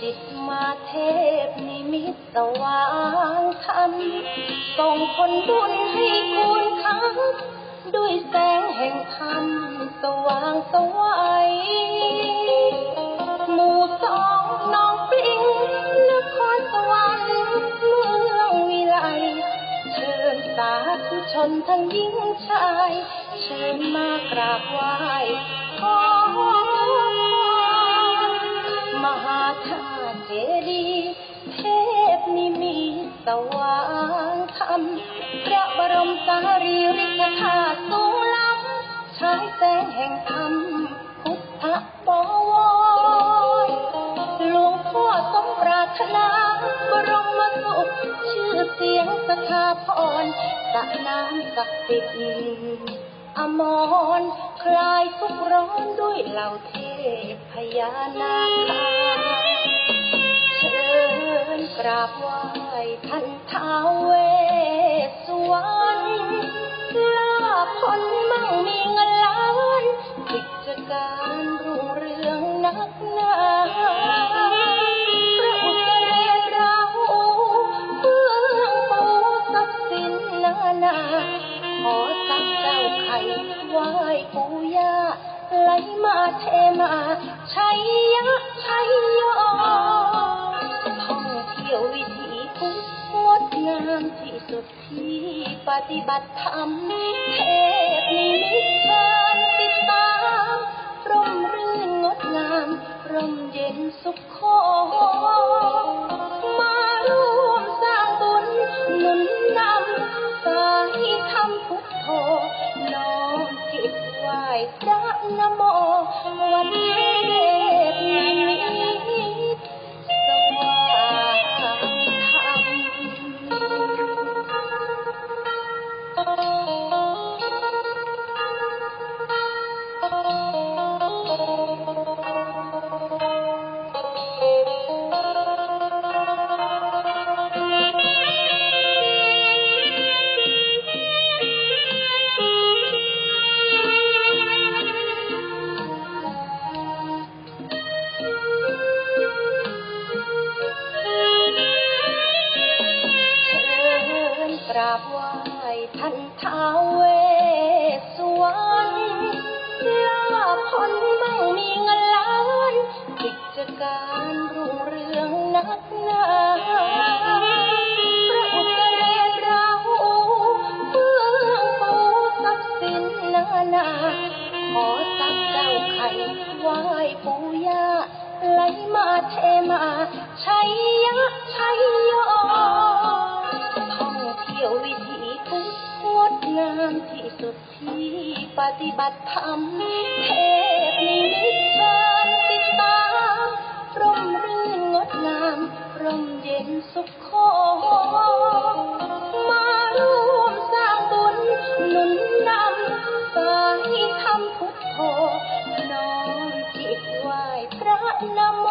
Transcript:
จิตมาเทพนิมิตสว่างทันส่งคนบุญให้คุณคั้ด้วยแสงแห่งธรรมสว่างสวัยหมู่สองน้องปิงนครสวรรค์เมืองวิไลเชิญสาธุชนทั้งหญิงชาย เชิญมากราบไหว สว่างธรรมพระบรมสารีริกธาตุสูงล้ำฉายแสงแห่งธรรมพุทธบวรหลวงพ่อสมปรารถนาบรมสุขชื่อเสียงสถาพรสะน้ำศักดิ์สิทธิ์อมรคลายทุกข์ร้อนด้วยเหล่าเทพพญานาค กราบไหว้ท่านท้าเวสสวรรณลาภผลมั่งมีเงินล้านกิจการรุ่งเรืองนักหนาพระอุตเรเราเพื่องปูทรัพย์สินนานาขอสักเจ้าไข่ไหว้ปู่ย่าไหลมาเทมาชัยยะชัยโย ฏิบัติธรรมเทพนิมิตเชิญติดตามร่มรื่นงดงามร่มเย็นสุขขอมาร่วมสร้างบุญหนุนนำสายธรรมพุทโธน้อมจิตไหว้พระนโมวันเทพนิมิ ท่านท้าเวสสวรรณลาภผลมั่งมีเงินล้านกิจการรุ่งเรืองนักหนาพระอุตเรเราเพื่องปูทรัพย์สินนานาขอสักเจ้าไข่ไหว้ปู่ย่าไหลมาเทมาางที่สุดที่ปฏิบัติธรรมเทพนิมิตชานติดตามร่มรื่นงดงามร่มเย็นสุขโคมาร่วมสร้างบุญนุนนำสายธรรมพุทโธน้อมจิตไหวพระนโม